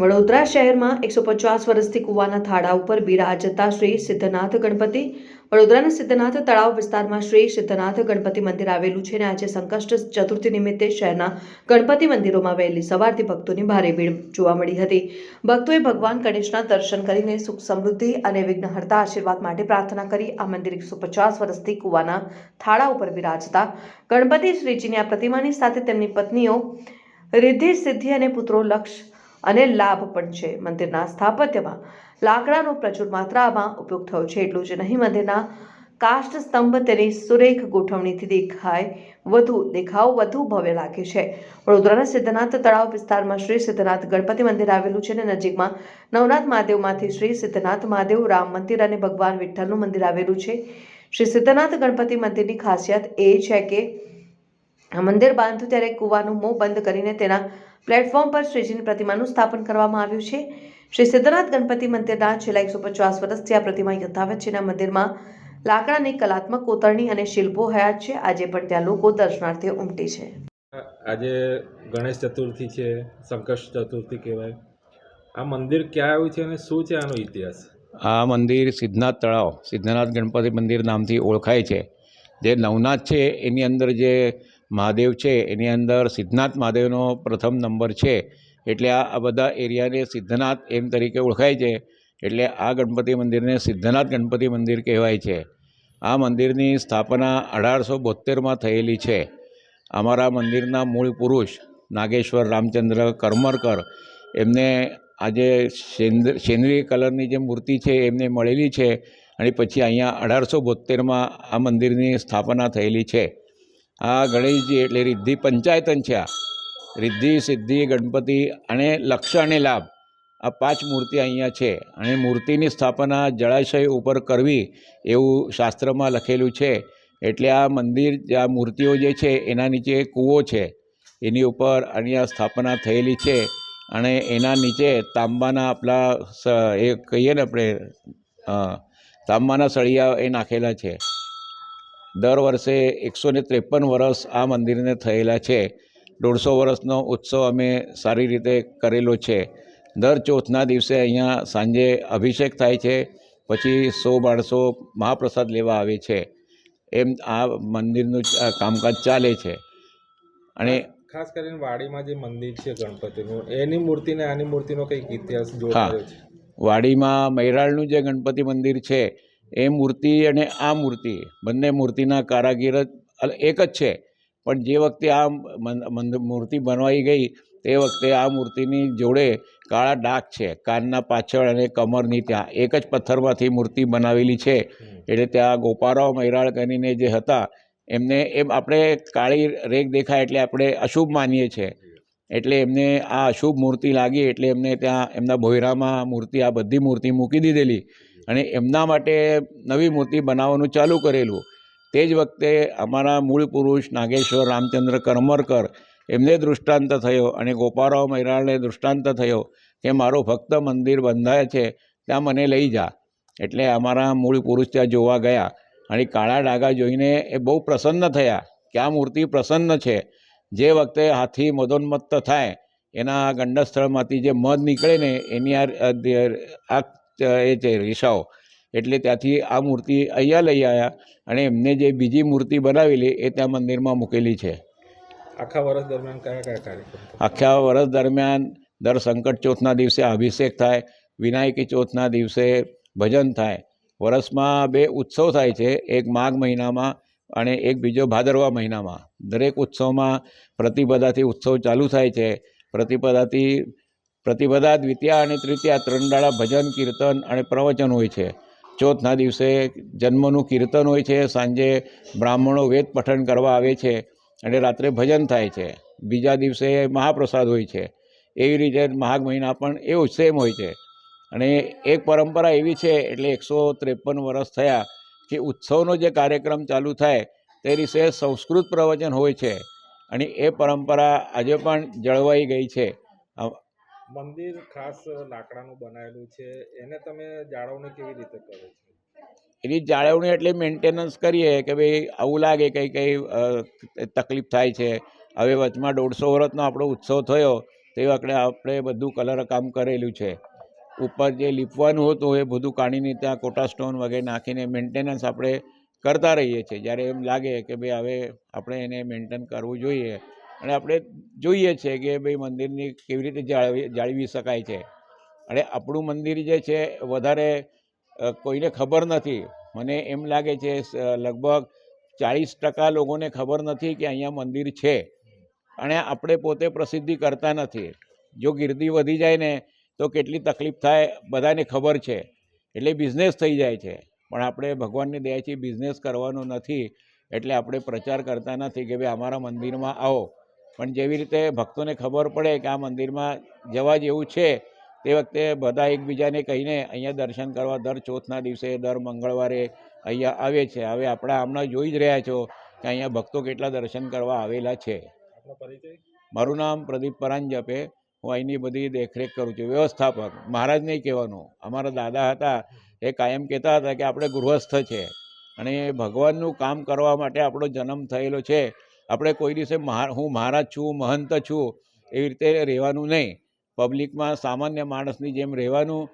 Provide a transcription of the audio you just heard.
વડોદરા શહેરમાં એકસો પચાસ વર્ષથી કૂવાના થાળા ઉપર બિરાજતા શ્રી સિદ્ધનાથ ગણપતિ. વડોદરાના સિદ્ધનાથ તળાવ વિસ્તારમાં શ્રી સિદ્ધનાથ ગણપતિ મંદિર આવેલું છે અને આજે સંકષ્ટ ચતુર્થી નિમિત્તે શહેરના ગણપતિ મંદિરોમાં વહેલી સવારથી ભક્તોની ભારે ભીડ જોવા મળી હતી. ભક્તોએ ભગવાન ગણેશના દર્શન કરીને સુખ સમૃદ્ધિ અને વિઘ્નહર્તા આશીર્વાદ માટે પ્રાર્થના કરી આ મંદિર એકસો પચાસ વર્ષથી કુવાના થાળા ઉપર બિરાજતા. ગણપતિ શ્રીજીની આ પ્રતિમાની સાથે તેમની પત્નીઓ રિદ્ધિ સિદ્ધિ અને પુત્રો લક્ષ અને લાભ પણ છે. મંદિરના સ્થાપત્યમાં લાકડાનો પ્રચુર માત્રામાં ઉપયોગ થયો છે. એટલું જ નહીં, મંદિરના કાષ્ટ સ્તંભ તેની સુરેખ ગોઠવણીથી દેખાય, વધુ દેખાવ વધુ ભવ્ય લાગે છે. વડોદરાના સિદ્ધનાથ તળાવ વિસ્તારમાં શ્રી સિદ્ધનાથ ગણપતિ મંદિર આવેલું છે અને નજીકમાં નવનાથ મહાદેવમાંથી શ્રી સિદ્ધનાથ મહાદેવ રામ મંદિર અને ભગવાન વિઠ્ઠલનું મંદિર આવેલું છે. શ્રી સિદ્ધનાથ ગણપતિ મંદિરની ખાસિયત એ છે કે આ મંદિર બાંધ્યું ત્યારે કૂવાનું મોં બંધ કરીને તેના પ્લેટફોર્મ પર શ્રીજીની પ્રતિમાનું સ્થાપન કરવામાં આવ્યું છે. શ્રી સિદ્ધનાથ ગણપતિ મંદિરના છેલ્લા એકસો પચાસ વર્ષથી આ પ્રતિમા યથાવત છે મંદિરમાં લાકડાની કલાત્મક કોતરણી અને શિલ્પો હયાત છે. આજે પણ ત્યાં લોકો દર્શનાર્થે ઉમટી છે. આજે ગણેશ ચતુર્થી છે સંકષ્ટ ચતુર્થી કહેવાય. આ મંદિર ક્યાં આવ્યું છે અને શું છે આનો ઇતિહાસ? આ મંદિર સિદ્ધનાથ તળાવ સિદ્ધનાથ ગણપતિ મંદિર નામથી ઓળખાય છે. જે નવનાથ છે એની અંદર જે મહાદેવ છે, એની અંદર સિદ્ધનાથ મહાદેવનો પ્રથમ નંબર છે. એટલે આ બધા એરિયાને સિદ્ધનાથ એમ તરીકે ઓળખાય છે. એટલે આ ગણપતિ મંદિરને સિદ્ધનાથ ગણપતિ મંદિર કહેવાય છે. આ મંદિરની સ્થાપના અઢારસો બોતેરમાં થયેલી છે. અમારા મંદિરના મૂળ પુરુષ નાગેશ્વર રામચંદ્ર કરમરકર, એમને આજે સેન્દ્ર, સેન્દ્રીય કલરની જે મૂર્તિ છે, એમને મળેલી છે. અને પછી અહીંયા અઢારસો બોતેરમાં આ મંદિરની સ્થાપના થયેલી છે. આ ગણેશજી એટલે રિદ્ધિ પંચાયતન છે આ. રિદ્ધિ, સિદ્ધિ, ગણપતિ અને લક્ષ અને લાભ આ પાંચ મૂર્તિ અહીંયા છે. અને મૂર્તિની સ્થાપના જળાશય ઉપર કરવી એવું શાસ્ત્રમાં લખેલું છે. એટલે આ મંદિર, આ મૂર્તિઓ જે છે એના નીચે કૂવો છે. એની ઉપર અહીંયા સ્થાપના થયેલી છે. અને એના નીચે તાંબાના આપણા એ કહીએ ને આપણે તાંબાના સળિયા એ નાખેલા છે. દર વર્ષે એકસો ને ત્રેપન વર્ષ આ મંદિરને થયેલા છે. દોઢસો વર્ષનો ઉત્સવ અમે સારી રીતે કરેલો છે. દર ચોથના દિવસે અહીંયા સાંજે અભિષેક થાય છે પછી સો માણસો મહાપ્રસાદ લેવા આવે છે. એમ આ મંદિરનું કામકાજ ચાલે છે. અને ખાસ કરીને વાડીમાં જે મંદિર છે ગણપતિનું એની મૂર્તિને આની મૂર્તિનો કંઈક ઇતિહાસ જોડાયો છે? વાડીમાં મૈરાળનું જે ગણપતિ મંદિર છે એ મૂર્તિ અને આ મૂર્તિ બંને મૂર્તિના કારાગીર એક જ છે. પણ જે વખતે આ મૂર્તિ બનવાઈ ગઈ તે વખતે આ મૂર્તિની જોડે કાળા ડાઘ છે. કાનના પાછળ અને કમરની ત્યાં એક જ પથ્થરમાંથી મૂર્તિ બનાવેલી છે. એટલે ત્યાં ગોપારાવ મૈરાળ કરીને જે હતા એમને એમ આપણે કાળી રેગ દેખાય એટલે આપણે અશુભ માનીએ છીએ એટલે એમને આ અશુભ મૂર્તિ લાગી એટલે એમને ત્યાં એમના ભોયરામાં મૂર્તિ આ બધી મૂર્તિ મૂકી દીધેલી. અને એમના માટે નવી મૂર્તિ બનાવવાનું ચાલુ કરેલું. તે જ વખતે અમારા મૂળ પુરુષ નાગેશ્વર રામચંદ્ર કરમરકર એમને દૃષ્ટાંત થયો અને ગોપારાવ મૈરાળને દૃષ્ટાંત થયો કે મારો ભક્ત મંદિર બંધાય છે, ત્યાં મને લઈ જા. એટલે અમારા મૂળ પુરુષ ત્યાં જોવા ગયા અને કાળા ડાઘા જોઈને એ બહુ પ્રસન્ન થયા કે આ મૂર્તિ પ્રસન્ન છે. જે વખતે હાથી મદોન્મત્ત થાય, એના ગંડસ્થળમાંથી જે મધ નીકળે ને એની આ એ છે રેસાઓ. એટલે ત્યાંથી આ મૂર્તિ અહીંયા લઈ આવ્યા અને એમને જે બીજી મૂર્તિ બનાવેલી એ ત્યાં મંદિરમાં મૂકેલી છે. આખા વર્ષ દરમિયાન કયા કયા કાર્યક્રમ આખા વર્ષ દરમિયાન દર સંકટ ચોથના દિવસે અભિષેક થાય વિનાયકી ચોથના દિવસે ભજન થાય. વર્ષમાં બે ઉત્સવ થાય છે એક માઘ મહિનામાં અને એક બીજો ભાદરવા મહિનામાં. દરેક ઉત્સવમાં પ્રતિપદાથી ઉત્સવ ચાલુ થાય છે. પ્રતિપદાથી પ્રતિપદા દ્વિતીયા અને તૃતીયા ત્રણ દાડા ભજન, કીર્તન અને પ્રવચન હોય છે. ચોથના દિવસે જન્મનું કીર્તન હોય છે. સાંજે બ્રાહ્મણો વેદ પઠન કરવા આવે છે અને રાત્રે ભજન થાય છે. બીજા દિવસે મહાપ્રસાદ હોય છે. એવી રીતે માઘ મહિના પણ એવું સેમ હોય છે. અને એક પરંપરા એવી છે, એટલે એકસો ત્રેપન વર્ષ થયા કે ઉત્સવનો જે કાર્યક્રમ ચાલુ થાય તે વિશે સંસ્કૃત પ્રવચન હોય છે. અને એ પરંપરા આજે પણ જળવાઈ ગઈ છે. મંદિર ખાસ લાકડાનું બનાવેલું છે. એને તમે જાળવણી કેવી રીતે કરો છો? એની જાળવણી એટલે મેન્ટેનન્સ કરીએ કે ભાઈ આવું લાગે કંઈ કંઈ તકલીફ થાય છે. હવે વચમાં દોઢસો વર્ષનો આપણો ઉત્સવ થયો, તે વખતે આપણે બધું કલર કામ કરેલું છે. ઉપર જે લીપવાનું હતું એ બધું કાઢીને ત્યાં કોટા સ્ટોન વગેરે નાખીને મેન્ટેનન્સ આપણે કરતા રહીએ છીએ. જ્યારે એમ લાગે કે ભાઈ હવે આપણે એને મેન્ટેન કરવું જોઈએ અને આપણે જોઈએ છીએ કે ભાઈ મંદિરની કેવી રીતે જાળવી જાળવી શકાય છે. અને આપણું મંદિર જે છે વધારે કોઈને ખબર નથી. મને એમ લાગે છે લગભગ ચાળીસ ટકા લોકોને ખબર નથી કે અહીંયા મંદિર છે. અને આપણે પોતે પ્રસિદ્ધિ કરતા નથી. જો ગીર્દી વધી જાય ને, તો કેટલી તકલીફ થાય બધાને ખબર છે. એટલે બિઝનેસ થઈ જાય છે. પણ આપણે ભગવાનની દયાથી બિઝનેસ કરવાનો નથી. એટલે આપણે પ્રચાર કરતા નથી કે ભાઈ અમારા મંદિરમાં આવો. પણ જેવી રીતે ભક્તોને ખબર પડે કે આ મંદિરમાં જવા જેવું છે તે વખતે બધા એકબીજાને કહીને અહીંયા દર્શન કરવા દર ચોથના દિવસે દર મંગળવારે અહીંયા આવે છે. હવે આપણા હમણાં જોઈ જ રહ્યા છો કે અહીંયા ભક્તો કેટલા દર્શન કરવા આવેલા છે. મારું નામ પ્રદીપ પરાંજપે. હું અહીંની બધી દેખરેખ કરું છું. વ્યવસ્થાપક. મહારાજ નહીં કહેવાનું. અમારા દાદા હતા. એ કાયમ કહેતા હતા કે આપણે ગૃહસ્થ છે. અને ભગવાનનું કામ કરવા માટે આપણો જન્મ થયેલો છે. આપણે કોઈ દિવસે હું મહારાજ છું મહંત છું, એવી રીતે રહેવાનું નહીં. પબ્લિકમાં સામાન્ય માણસની જેમ રહેવાનું.